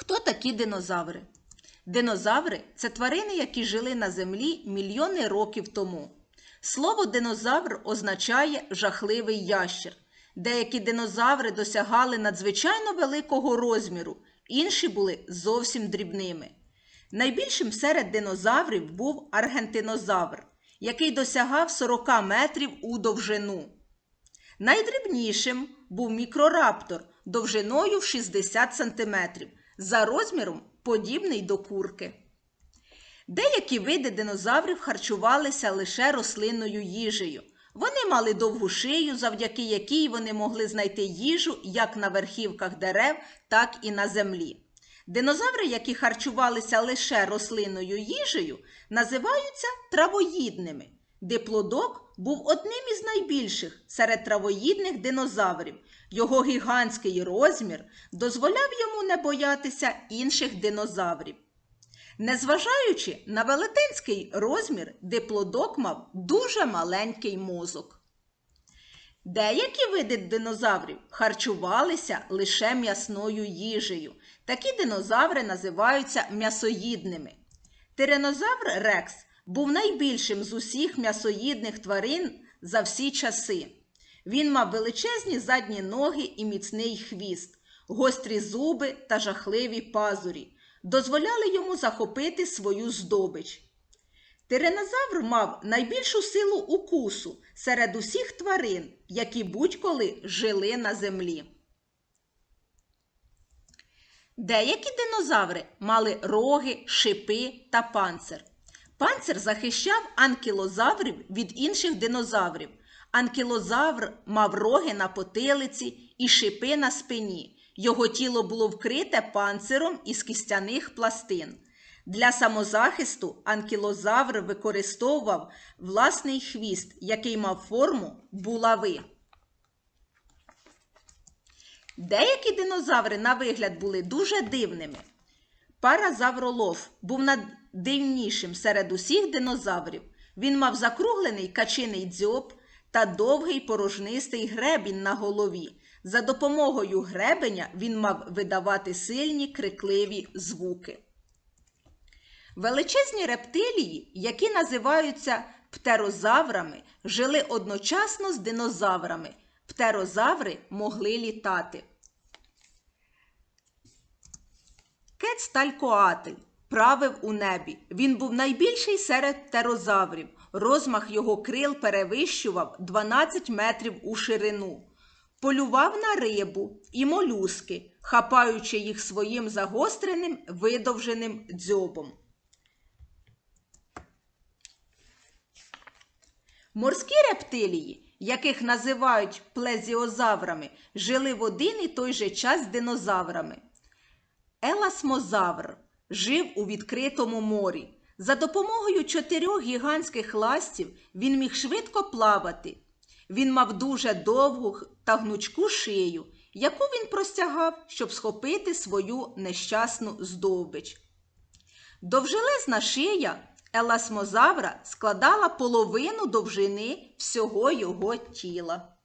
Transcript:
Хто такі динозаври? Динозаври це тварини, які жили на землі мільйони років тому. Слово динозавр означає жахливий ящер. Деякі динозаври досягали надзвичайно великого розміру, інші були зовсім дрібними. Найбільшим серед динозаврів був аргентинозавр, який досягав 40 метрів у довжину. Найдрібнішим був мікрораптор довжиною в 60 см, за розміром подібний до курки. Деякі види динозаврів харчувалися лише рослинною їжею. Вони мали довгу шию, завдяки якій вони могли знайти їжу як на верхівках дерев, так і на землі. Динозаври, які харчувалися лише рослинною їжею, називаються травоїдними. Диплодок був одним із найбільших серед травоїдних динозаврів. Його гігантський розмір дозволяв йому не боятися інших динозаврів. Незважаючи на велетенський розмір, диплодок мав дуже маленький мозок. Деякі види динозаврів харчувалися лише м'ясною їжею. Такі динозаври називаються м'ясоїдними. Тиранозавр Рекс був найбільшим з усіх м'ясоїдних тварин за всі часи. Він мав величезні задні ноги і міцний хвіст, гострі зуби та жахливі пазурі, дозволяли йому захопити свою здобич. Тиранозавр мав найбільшу силу укусу серед усіх тварин, які будь-коли жили на землі. Деякі динозаври мали роги, шипи та панцир. Панцир захищав анкілозаврів від інших динозаврів. Анкілозавр мав роги на потилиці і шипи на спині. Його тіло було вкрите панциром із кістяних пластин. Для самозахисту анкілозавр використовував власний хвіст, який мав форму булави. Деякі динозаври на вигляд були дуже дивними. Паразавролов був найдивнішим серед усіх динозаврів. Він мав закруглений качиний дзьоб та довгий порожнистий гребінь на голові. За допомогою гребеня він мав видавати сильні крикливі звуки. Величезні рептилії, які називаються птерозаврами, жили одночасно з динозаврами. Птерозаври могли літати. Кецталькоатль правив у небі. Він був найбільший серед птерозаврів. Розмах його крил перевищував 12 метрів у ширину. Полював на рибу і молюски, хапаючи їх своїм загостреним видовженим дзьобом. Морські рептилії, яких називають плезіозаврами, жили в один і той же час з динозаврами. Еласмозавр жив у відкритому морі. За допомогою чотирьох гігантських ластів він міг швидко плавати. Він мав дуже довгу та гнучку шию, яку він простягав, щоб схопити свою нещасну здобич. Довжелезна шия еласмозавра складала половину довжини всього його тіла.